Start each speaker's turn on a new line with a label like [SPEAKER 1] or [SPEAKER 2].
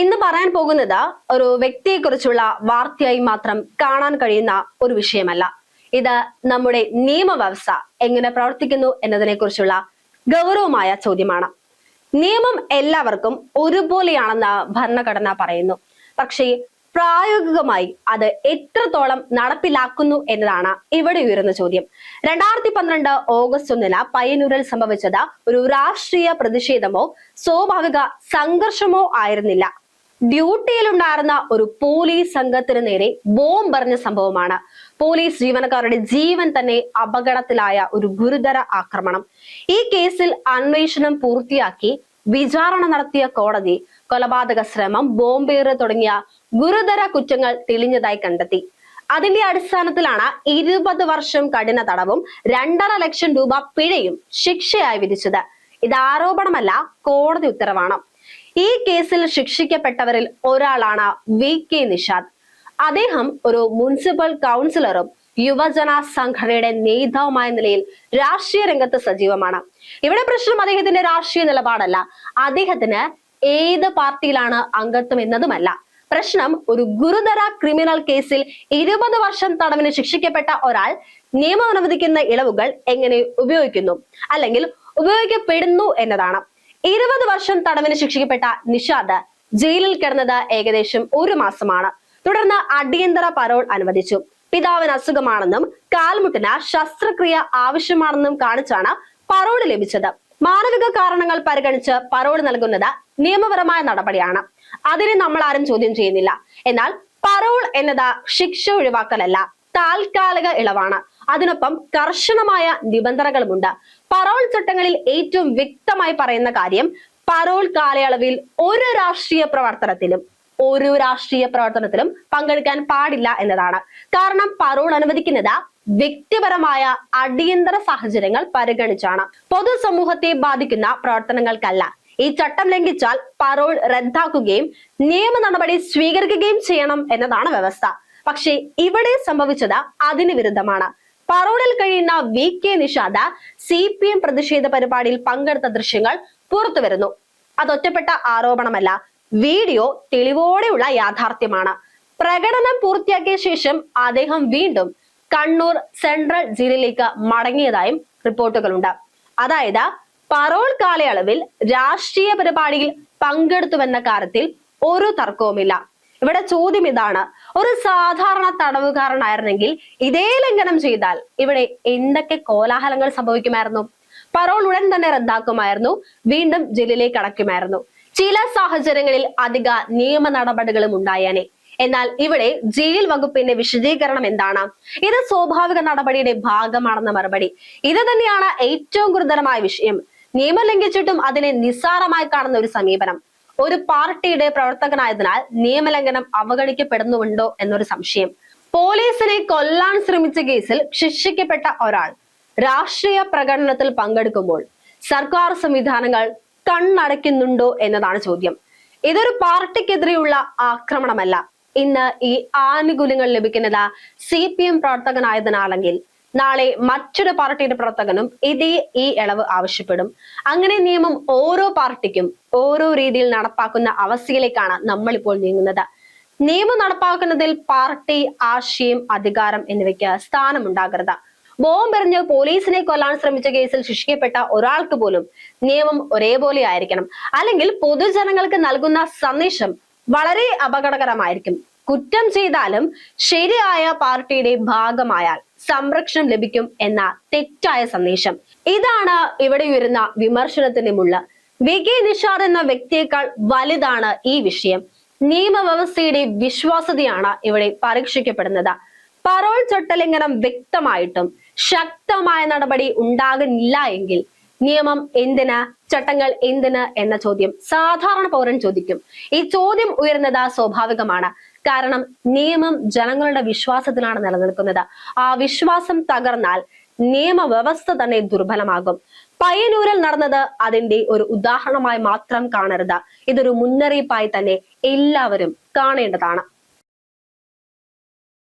[SPEAKER 1] ഇന്ന് പറയാൻ പോകുന്നത് ഒരു വ്യക്തിയെക്കുറിച്ചുള്ള വാർത്തയായി മാത്രം കാണാൻ കഴിയുന്ന ഒരു വിഷയമല്ല. ഇത് നമ്മുടെ നിയമവ്യവസ്ഥ എങ്ങനെ പ്രവർത്തിക്കുന്നു എന്നതിനെ കുറിച്ചുള്ള ഗൗരവമായ ചോദ്യമാണ്. നിയമം എല്ലാവർക്കും ഒരുപോലെയാണെന്ന് ഭരണഘടന പറയുന്നു. പക്ഷേ പ്രായോഗികമായി അത് എത്രത്തോളം നടപ്പിലാക്കുന്നു എന്നതാണ് ഇവിടെ ഉയരുന്ന ചോദ്യം. രണ്ടായിരത്തി പന്ത്രണ്ട് ഓഗസ്റ്റ് ഒന്നിന് പയ്യന്നൂരിൽ സംഭവിച്ചത് ഒരു രാഷ്ട്രീയ പ്രതിഷേധമോ സ്വാഭാവിക സംഘർഷമോ ആയിരുന്നില്ല. ഡ്യൂട്ടിയിലുണ്ടായിരുന്ന ഒരു പോലീസ് സംഘത്തിന് നേരെ ബോംബെറിഞ്ഞ സംഭവമാണ്. പോലീസ് ജീവനക്കാരുടെ ജീവൻ തന്നെ അപകടത്തിലായ ഒരു ഗുരുതര ആക്രമണം. ഈ കേസിൽ അന്വേഷണം പൂർത്തിയാക്കി വിചാരണ നടത്തിയ കോടതി കൊലപാതക ശ്രമം ബോംബേറ് തുടങ്ങിയ ഗുരുതര കുറ്റങ്ങൾ തെളിഞ്ഞതായി കണ്ടെത്തി. അതിന്റെ അടിസ്ഥാനത്തിലാണ് ഇരുപത് വർഷം കഠിന തടവും രണ്ടര ലക്ഷം രൂപ പിഴയും ശിക്ഷയായി വിധിച്ചത്. ഇത് ആരോപണമല്ല കോടതി ഉത്തരവാണ്. ഈ കേസിൽ ശിക്ഷിക്കപ്പെട്ടവരിൽ ഒരാളാണ് വി കെ നിഷാദ്. അദ്ദേഹം ഒരു മുനിസിപ്പൽ കൗൺസിലറും യുവജന സംഘടനയുടെ നേതാവുമായ നിലയിൽ രാഷ്ട്രീയ രംഗത്ത് സജീവമാണ്. ഇവിടെ പ്രശ്നം അദ്ദേഹത്തിന്റെ രാഷ്ട്രീയ നിലപാടല്ല. അദ്ദേഹത്തിന് ഏത് പാർട്ടിയിലാണ് അംഗത്വം എന്നതുമല്ല. പ്രശ്നം ഒരു ഗുരുതര ക്രിമിനൽ കേസിൽ ഇരുപത് വർഷം തടവിന് ശിക്ഷിക്കപ്പെട്ട ഒരാൾ നിയമം അനുവദിക്കുന്ന ഇളവുകൾ എങ്ങനെ ഉപയോഗിക്കുന്നു? അല്ലെങ്കിൽ ഉപയോഗിക്കപ്പെടുന്നു എന്നതാണ്. ഇരുപത് വർഷം തടവിന് ശിക്ഷിക്കപ്പെട്ട നിഷാദ് ജയിലിൽ കിടന്നത് ഏകദേശം ഒരു മാസമാണ്. തുടർന്ന് അടിയന്തര പരോൾ അനുവദിച്ചു. പിതാവിന് അസുഖമാണെന്നും കാൽമുട്ടിന് ശസ്ത്രക്രിയ ആവശ്യമാണെന്നും കാണിച്ചാണ് പരോൾ ലഭിച്ചത്. മാനവിക കാരണങ്ങൾ പരിഗണിച്ച് പരോൾ നൽകുന്നത് നിയമപരമായ നടപടിയാണ്. അതിനെ നമ്മൾ ആരും ചോദ്യം ചെയ്യുന്നില്ല. എന്നാൽ പരോൾ എന്നത് ശിക്ഷ ഒഴിവാക്കലല്ല താൽക്കാലിക ഇളവാണ്. അതിനൊപ്പം കർശനമായ നിബന്ധനകളുമുണ്ട്. പറോൾ ചട്ടങ്ങളിൽ ഏറ്റവും വ്യക്തമായി പറയുന്ന കാര്യം പറോൾ കാലയളവിൽ ഒരു രാഷ്ട്രീയ പ്രവർത്തനത്തിലും ഒരു രാഷ്ട്രീയ പ്രവർത്തനത്തിലും പങ്കെടുക്കാൻ പാടില്ല എന്നതാണ്. കാരണം പറോൾ അനുവദിക്കുന്നത് വ്യക്തിപരമായ അടിയന്തര സാഹചര്യങ്ങൾ പരിഗണിച്ചാണ്. പൊതുസമൂഹത്തെ ബാധിക്കുന്ന പ്രവർത്തനങ്ങൾക്കല്ല. ഈ ചട്ടം ലംഘിച്ചാൽ പരോൾ റദ്ദാക്കുകയും നിയമ നടപടി സ്വീകരിക്കുകയും ചെയ്യണം എന്നതാണ് വ്യവസ്ഥ. പക്ഷേ ഇവിടെ സംഭവിച്ചത് അതിന് വിരുദ്ധമാണ്. പരോളിൽ കഴിയുന്ന V K Nishad C P M പ്രതിഷേധ പരിപാടിയിൽ പങ്കെടുത്ത ദൃശ്യങ്ങൾ പുറത്തുവരുന്നു വരുന്നു. അതൊറ്റപ്പെട്ട ആരോപണമല്ല വീഡിയോ തെളിവോടെയുള്ള യാഥാർത്ഥ്യമാണ്. പ്രകടനം പൂർത്തിയാക്കിയ ശേഷം അദ്ദേഹം വീണ്ടും കണ്ണൂർ സെൻട്രൽ ജയിലിലേക്ക് മടങ്ങിയതായും റിപ്പോർട്ടുകളുണ്ട്. അതായത് പരോൾ കാലയളവിൽ രാഷ്ട്രീയ പരിപാടിയിൽ പങ്കെടുത്തുവെന്ന കാര്യത്തിൽ ഒരു തർക്കവുമില്ല. ഇവിടെ ചോദ്യം ഇതാണ്. ഒരു സാധാരണ തടവുകാരനായിരുന്നെങ്കിൽ ഇതേ ലംഘനം ചെയ്താൽ ഇവിടെ എന്തൊക്കെ കോലാഹലങ്ങൾ സംഭവിക്കുമായിരുന്നു? പരോൾ ഉടൻ തന്നെ റദ്ദാക്കുമായിരുന്നു. വീണ്ടും ജയിലിലേക്ക് അടയ്ക്കുമായിരുന്നു ചില സാഹചര്യങ്ങളിൽ അധിക നിയമ നടപടികളും ഉണ്ടായേനെ. എന്നാൽ ഇവിടെ ജയിൽ വകുപ്പിന്റെ വിശദീകരണം എന്താണ്? ഇത് സ്വാഭാവിക നടപടിയുടെ ഭാഗമാണെന്ന മറുപടി. ഇത് തന്നെയാണ് ഏറ്റവും ഗുരുതരമായ വിഷയം. നിയമം ലംഘിച്ചിട്ടും അതിനെ നിസ്സാരമായി കാണുന്ന ഒരു സമീപനം. ഒരു പാർട്ടിയുടെ പ്രവർത്തകനായതിനാൽ നിയമലംഘനം അവഗണിക്കപ്പെടുന്നുണ്ടോ എന്നൊരു സംശയം. പോലീസിനെ കൊല്ലാൻ ശ്രമിച്ച കേസിൽ ശിക്ഷിക്കപ്പെട്ട ഒരാൾ രാഷ്ട്രീയ പ്രകടനത്തിൽ പങ്കെടുക്കുമ്പോൾ സർക്കാർ സംവിധാനങ്ങൾ കണ്ണടയ്ക്കുന്നുണ്ടോ എന്നതാണ് ചോദ്യം. ഇതൊരു പാർട്ടിക്കെതിരെയുള്ള ആക്രമണമല്ല. ഇന്ന് ഈ ആനുകൂല്യങ്ങൾ ലഭിക്കുന്നത് സി പി എം പ്രവർത്തകനായതിനാണെങ്കിൽ നാളെ മറ്റൊരു പാർട്ടിയുടെ പ്രവർത്തകനും ഇതേ ഈ ഇളവ് ആവശ്യപ്പെടും. അങ്ങനെ നിയമം ഓരോ പാർട്ടിക്കും ഓരോ രീതിയിൽ നടപ്പാക്കുന്ന അവസ്ഥയിലേക്കാണ് നമ്മൾ ഇപ്പോൾ നീങ്ങുന്നത്. നിയമം നടപ്പാക്കുന്നതിൽ പാർട്ടി ആശയം അധികാരം എന്നിവയ്ക്ക് സ്ഥാനമുണ്ടാകരുത്. ബോംബെറിഞ്ഞ് പോലീസിനെ കൊല്ലാൻ ശ്രമിച്ച കേസിൽ ശിക്ഷിക്കപ്പെട്ട ഒരാൾക്ക് പോലും നിയമം ഒരേപോലെ ആയിരിക്കണം. അല്ലെങ്കിൽ പൊതുജനങ്ങൾക്ക് നൽകുന്ന സന്ദേശം വളരെ അപകടകരമായിരിക്കും. കുറ്റം ചെയ്താലും ശരിയായ പാർട്ടിയുടെ ഭാഗമായാൽ സംരക്ഷണം ലഭിക്കും എന്ന തെറ്റായ സന്ദേശം. ഇതാണ് ഇവിടെ ഉയരുന്ന വിമർശനത്തിന്റെ മുള്ള വി. കെ. നിഷാദ് എന്ന വ്യക്തിയേക്കാൾ വലുതാണ് ഈ വിഷയം. നിയമവ്യവസ്ഥയുടെ വിശ്വാസ്യതയാണ് ഇവിടെ പരീക്ഷിക്കപ്പെടുന്നത്. പരോൾ ചട്ടലംഘനം വ്യക്തമായിട്ടും ശക്തമായ നടപടി ഉണ്ടാകുന്നില്ല എങ്കിൽ നിയമം എന്തിന് ചട്ടങ്ങൾ എന്തിന് എന്ന ചോദ്യം സാധാരണ പൗരൻ ചോദിക്കും. ഈ ചോദ്യം ഉയർന്നത് സ്വാഭാവികമാണ്. കാരണം നിയമം ജനങ്ങളുടെ വിശ്വാസത്തിലാണ് നിലനിൽക്കുന്നത്. ആ വിശ്വാസം തകർന്നാൽ നിയമവ്യവസ്ഥ തന്നെ ദുർബലമാകും. പയ്യന്നൂരിൽ നടന്നത് അതിന്റെ ഒരു ഉദാഹരണമായി മാത്രം കാണരുത്. ഇതൊരു മുന്നറിയിപ്പായി തന്നെ എല്ലാവരും കാണേണ്ടതാണ്.